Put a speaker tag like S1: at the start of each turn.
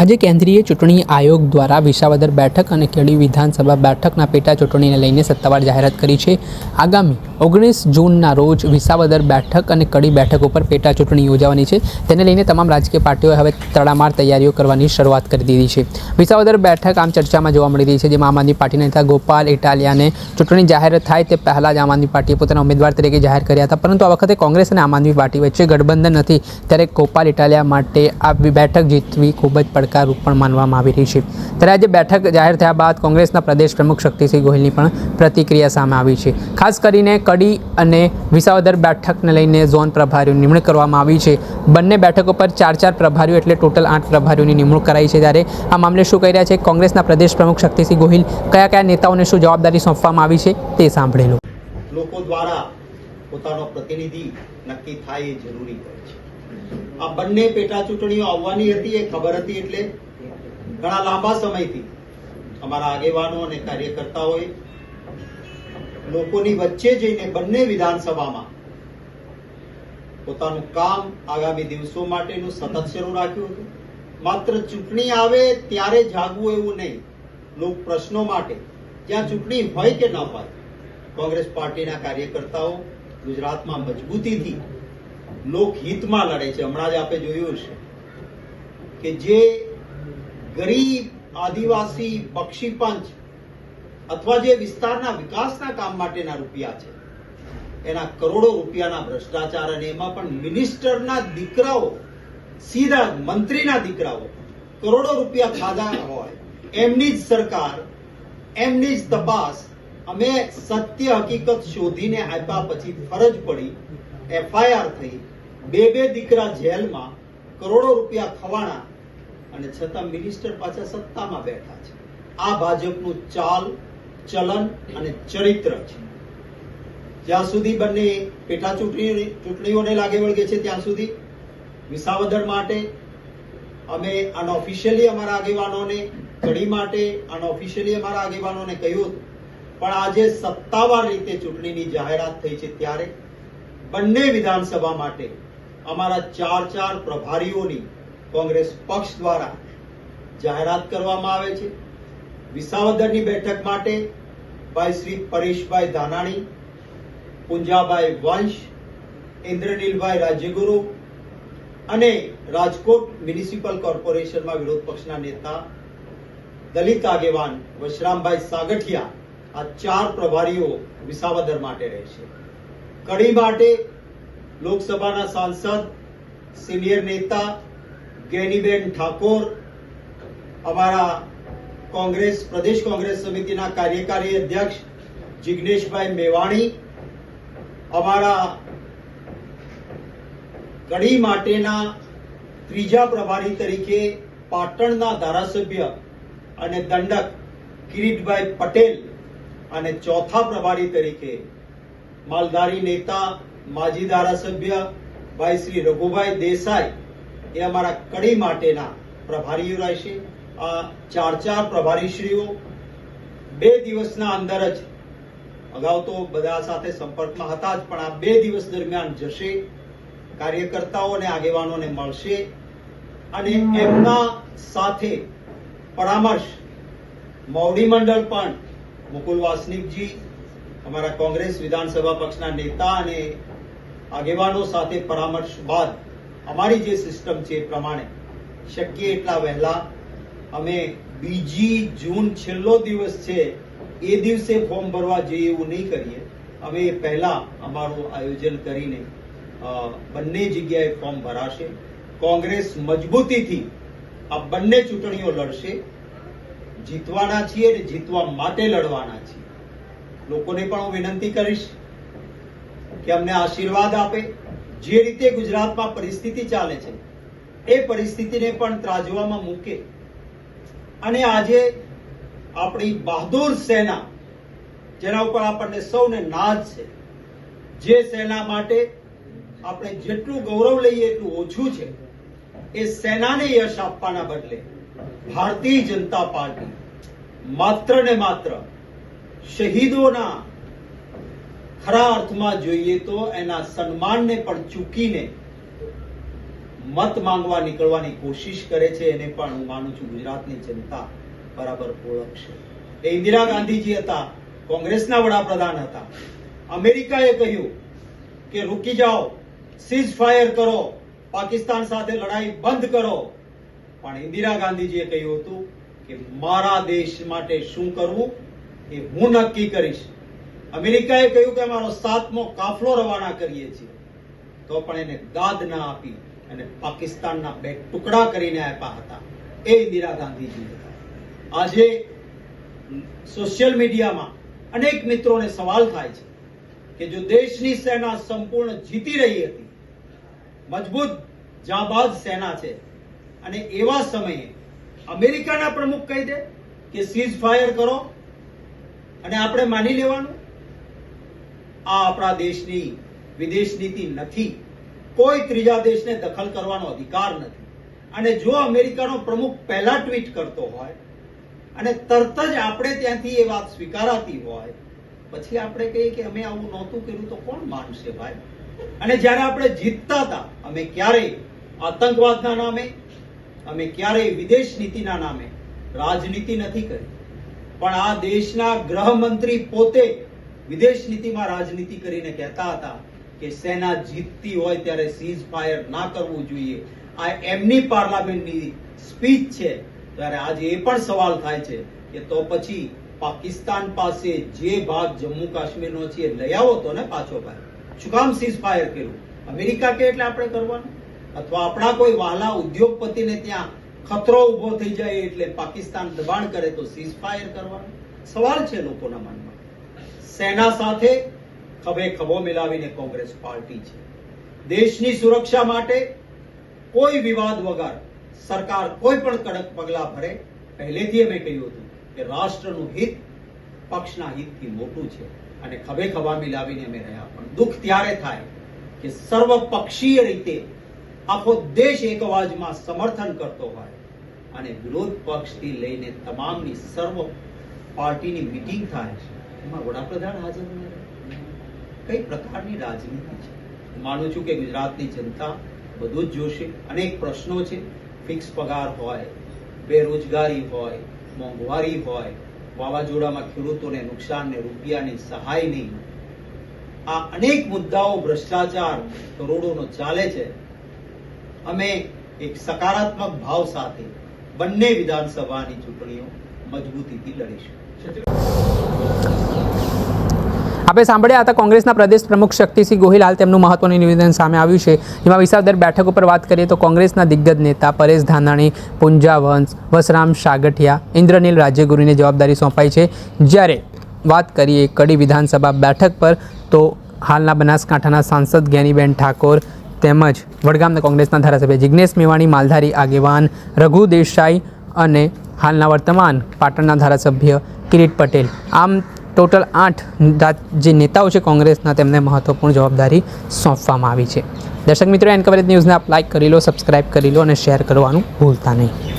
S1: આજે કેન્દ્રીય ચૂંટણી આયોગ દ્વારા વિસાવદર બેઠક અને કેડી વિધાનસભા બેઠકના પેટા ચૂંટણીને લઈને સત્તાવાર જાહેરાત કરી છે. આગામી ઓગણીસ જૂનના રોજ વિસાવદર બેઠક અને કડી બેઠક ઉપર પેટા ચૂંટણી યોજાવાની છે. તેને લઈને તમામ રાજકીય પાર્ટીઓએ હવે તડામાર તૈયારીઓ કરવાની શરૂઆત કરી દીધી છે. વિસાવદર બેઠક આમ ચર્ચામાં જોવા મળી રહી છે, જેમાં આમ આદમી પાર્ટીના નેતા ગોપાલ ઇટાલિયાને ચૂંટણી જાહેર થાય તે પહેલાં જ આમ આદમી પાર્ટીએ પોતાના ઉમેદવાર તરીકે જાહેર કર્યા હતા. પરંતુ આ વખતે કોંગ્રેસ અને આમ આદમી પાર્ટી વચ્ચે ગઠબંધન નથી. ત્યારે ગોપાલ ઇટાલિયા માટે આ બેઠક જીતવી ખૂબ જ પડકારરૂપ પણ માનવામાં આવી રહી છે. ત્યારે આજે બેઠક જાહેર થયા બાદ કોંગ્રેસના પ્રદેશ પ્રમુખ શક્તિસિંહ ગોહિલની પણ પ્રતિક્રિયા સામે આવી છે. ખાસ કરીને કડી અને વિસાવદર બેઠકને લઈને ઝોન પ્રભારીઓ નિમણૂક કરવામાં આવી છે. બંને બેઠકો પર ચાર ચાર પ્રભારીઓ એટલે ટોટલ આઠ પ્રભારીઓની નિમણૂક કરાઈ છે. ત્યારે આ મામલે શું કહી રહ્યા છે કોંગ્રેસના પ્રદેશ પ્રમુખ શક્તિસિંહ ગોહિલ? કયા કયા નેતાઓને શું જવાબદારી સોંપવામાં આવી છે તે સાંભળેલું.
S2: લોકો દ્વારા પોતાનો પ્રતિનિધિ નક્કી થાય એ જરૂરી હોય છે. આ બંને પેટા ચૂંટણીઓ આવવાની હતી, એ ખબર હતી એટલે ઘણા લાંબા સમયથી અમારા આગેવાનો અને કાર્યકર્તાઓએ લોકોની વચ્ચે જઈને બંને વિધાનસભામાં પોતાનું કામ આગામી દિવસો માટેનું સતત શરૂ રાખ્યું હતું. માત્ર ચૂંટણી આવે ત્યારે જાગવું એવું નહીં. લોક પ્રશ્નો માટે જ્યાં ચૂંટણી હોય કે ન હોય, કોંગ્રેસ પાર્ટીના કાર્યકર્તાઓ ગુજરાતમાં મજબૂતીથી લોકહિતમાં લડે છે. હમણાં જ આપે જોયું છે કે જે ગરીબ આદિવાસી બક્ષી પંચ અથવા જે વિસ્તારના વિકાસના કામ માટેના રૂપિયા છે, એના કરોડો રૂપિયાના ભ્રષ્ટાચાર અને એમાં પણ મિનિસ્ટરના દીકરાઓ, સીધા મંત્રીના દીકરાઓ કરોડો રૂપિયા ખાધા હોય, એમની જ સરકાર, એમની જ તપાસ, અમે સત્ય હકીકત શોધીને આપ્યા પછી ફરજ પડી એફઆઈઆર થઈ બે બે દીકરા જેલમાં કરોડો રૂપિયા ખવાણા અને છતાં મિનિસ્ટર પાછા સત્તામાં બેઠા છે. આ ભાજપનું ચાલ, ચલન અને ચરિત્ર છે. જ્યાં સુધી બંને પેટા ચૂંટણી ચૂંટણીઓને લાગે વળગે છે, ત્યાં સુધી વિસાવદર માટે અમે અનઓફિશિયલી અમારા આગેવાનોને, કડી માટે અનઓફિશિયલી અમારા આગેવાનોને કહ્યું પણ આજે સત્તાવાર રીતે ચૂંટણીની જાહેરાત થઈ છે ત્યારે બંને વિધાનસભા માટે અમારા ચાર ચાર પ્રભારીઓની કોંગ્રેસ પક્ષ દ્વારા જાહેરાત કરવામાં આવે છે. વિસાવદરની બેઠક માટે ભાઈ શ્રી પરેશભાઈ ધાનાણી, પુંજાભાઈ વંશ, ઇન્દ્રનીલભાઈ રાજ્યગુરુ અને રાજકોટ મ્યુનિસિપલ કોર્પોરેશનમાં વિરોધ પક્ષના નેતા દલિત આગેવાન વશરામભાઈ સાગઠિયા આ ચાર પ્રભારીઓ વિસાવદર માટે રહેશે કડી માટે લોકસભાના સાંસદ, સિનિયર નેતા ગેનીબેન ઠાકોર, અમારા કોંગ્રેસ, પ્રદેશ કોંગ્રેસ સમિતિના કાર્યકારી અધ્યક્ષ જિગ્નેશભાઈ મેવાણી, અમારા કડી માટેના ત્રીજા પ્રભારી તરીકે પાટણના ધારાસભ્ય અને દંડક કિરીટભાઈ પટેલ અને ચોથા પ્રભારી તરીકે માલધારી નેતા, માજી ધારાસભ્ય ભાઈ શ્રી રઘુભાઈ દેસાઈ એ અમારા કડી માટેના પ્રભારીઓ રહેશે. આ ચાર ચાર પ્રભારીશ્રીઓ બે દિવસના અંદર જ અગાઉ તો બધા સાથે સંપર્કમાં હતા જ, પણ આ બે દિવસ દરમિયાન જશે, કાર્યકર્તાઓ અને આગેવાનોને મળશે અને એમના સાથે પરામર્શ. મૌડી મંડળ પણ મુકુલ વાસનિકજી અમારા કોંગ્રેસ વિધાનસભા પક્ષના નેતા અને આગેવાનો સાથે પરામર્શ બાદ અમારી જે સિસ્ટમ છે એ પ્રમાણે શક્ય એટલા વહેલા અમે બીજી જૂન છેલ્લો દિવસ છે એ દિવસે ફોર્મ ભરવા જઈએ એવું નહીં કરીએ. અમે એ પહેલા અમારું આયોજન કરીને બંને જગ્યાએ ફોર્મ ભરાશે. કોંગ્રેસ મજબૂતીથી આ બંને ચૂંટણીઓ લડશે. જીતવાના છીએ અને જીતવા માટે લડવાના છીએ. લોકોને પણ હું વિનંતી કરીશ કે અમને આશીર્વાદ આપે. જે રીતે ગુજરાતમાં પરિસ્થિતિ ચાલે છે, એ પરિસ્થિતિને પણ ત્રાજવામાં મૂકે. અને આજે આપણી બહાદુર સેના, જેના ઉપર આપણને સૌને નાજ છે, જે સેના માટે આપણે જેટલું ગૌરવ લઈએ એટલું ઓછું છે. એ સેનાને યશ આપવાના બદલે ભારતીય જનતા પાર્ટી માત્ર ને માત્ર શહીદોના ખરા અર્થમાં જોઈએ તો એના સન્માનને પણ ચૂકીને મત માંગવા નીકળવાની કોશિશ કરે છે. એને પણ હું માનું છું ગુજરાતની જનતા બરાબર ઓળખશે. એ ઇન્દિરા ગાંધીજી હતા, કોંગ્રેસના વડાપ્રધાન હતા. અમેરિકાએ કહ્યું કે રૂકી જાઓ સીઝ ફાયર કરો, પાકિસ્તાન સાથે લડાઈ બંધ કરો. પણ ઇન્દિરા ગાંધીજીએ કહ્યું હતું કે મારા દેશ માટે શું કરવું? એ હું નક્કી કરીશ. અમેરિકાએ કહ્યું કે અમારો સાતમો કાફલો રવાના કરીએ છીએ. તો પણ એને દાદ ના આપી અને પાકિસ્તાનના બે ટુકડા કરીને આપ્યા હતા. એ ઇન્દિરા ગાંધીજી હતા. આજે સોશિયલ મીડિયામાં અનેક મિત્રોને સવાલ થાય છે કે જો દેશની સેના સંપૂર્ણ જીતી રહી હતી, મજબૂત જાબાજ સેના છે, અને એવા સમયે અમેરિકાના પ્રમુખ કહી દે કે સીઝ ફાયર કરો અને આપણે માની લેવાનું, આ આપણા દેશની વિદેશ નીતિ નથી. કોઈ ત્રીજા દેશને દખલ કરવાનો અધિકાર નથી. અને જો અમેરિકાનો પ્રમુખ પહેલા ટ્વીટ કરતો હોય અને તરત જ આપણે ત્યાંથી એ વાત સ્વીકારાતી હોય, પછી આપણે કહીએ કે અમે આવું નહોતું કર્યું તો કોણ માનશે ભાઈ? અને જ્યારે આપણે જીતતા હતા, અમે ક્યારેય આતંકવાદના નામે, અમે ક્યારેય વિદેશ નીતિના નામે રાજનીતિ નથી કરી? પણ આ દેશના ગૃહમંત્રી પોતે વિદેશ નીતિમાં રાજનીતિ કરીને કહેતા હતા કે સેના જીતતી હોય ત્યારે સીઝ ફાયર ના કરવું જોઈએ. આ એમની પાર્લામેન્ટની સ્પીચ છે. ત્યારે આજે એ પણ સવાલ થાય છે કે તો પછી પાકિસ્તાન પાસે જે ભાગ જમ્મુ કાશ્મીરનો છે એ લઈ આવો તો ને પાછો ભાઈ શું કામ સીઝ ફાયર કર્યું? અમેરિકા કે એટલે આપણે કરવાનું? અથવા આપણા કોઈ વાલા ઉદ્યોગપતિને ત્યાં ખતરો ઊભો થઈ જાય એટલે પાકિસ્તાન દબાણ કરે તો સીઝ ફાયર કરવાનું. સવાલ છે લોકોના મનમાં. સેના સાથે ખભે ખભો મિલાવીને કોંગ્રેસ પાર્ટી છે. દેશની સુરક્ષા માટે કોઈ વિવાદ વગર સરકાર કોઈ પણ કડક પગલા ભરે. પહેલેથી અમે કહ્યું હતું કે રાષ્ટ્રનું હિત પક્ષના હિતથી મોટું છે અને ખભે ખભા મિલાવીને અમે રહ્યા. પણ દુઃખ ત્યારે થાય કે સર્વપક્ષીય રીતે આખો દેશ એક અવાજમાં સમર્થન કરતો હોય અને વિરોધ પક્ષથી લઈને તમામની સર્વ પાર્ટીની મિટિંગ થાય છે. એમાં વડાપ્રધાન હાજર કઈ પ્રકારની રાજનીતિ છે? માનું છું કે ગુજરાતની જનતા બધું જ જોશે. અનેક પ્રશ્નો છે. ફિક્સ પગાર હોય, બેરોજગારી હોય, મોંઘવારી હોય, વાવાઝોડામાં ખેડૂતોને નુકસાન ને રૂપિયાની સહાય નહીં. આ અનેક મુદ્દાઓ ભ્રષ્ટાચાર, કરોડોનો ચાલે છે. અમે એક સકારાત્મક ભાવ સાથે બંને વિધાનસભાની ચૂંટણીઓ મજબૂતીથી લડીશું.
S1: આપણે સાંભળ્યા હતા કોંગ્રેસના પ્રદેશ પ્રમુખ શક્તિસિંહ ગોહિલ હાલ તેમનું મહત્વનું નિવેદન સામે આવ્યું છે. જેમાં વિસાવદર બેઠક ઉપર વાત કરીએ તો કોંગ્રેસના દિગ્ગજ નેતા પરેશ ધાનાણી, પુંજા વંશ, વસરામ સાગઠિયા, ઇન્દ્રનીલ રાજ્યગુરુને જવાબદારી સોંપાઈ છે. જ્યારે વાત કરીએ કડી વિધાનસભા બેઠક પર તો હાલના બનાસકાંઠાના સાંસદ જ્ઞાનીબેન ઠાકોર તેમજ વડગામના કોંગ્રેસના ધારાસભ્ય જિજ્ઞેશ મેવાણી, માલધારી આગેવાન રઘુ દેસાઈ અને હાલના વર્તમાન પાટણના ધારાસભ્ય કિરીટ પટેલ. આમ ટોટલ આઠ જે નેતાઓ છે કોંગ્રેસના તેમને મહત્વપૂર્ણ જવાબદારી સોંપવામાં આવી છે. દર્શક મિત્રો એન કવરેજ ન્યૂઝને આપ લાઇક કરી લો, સબસ્ક્રાઇબ કરી લો અને શેર કરવાનું ભૂલતા નહીં.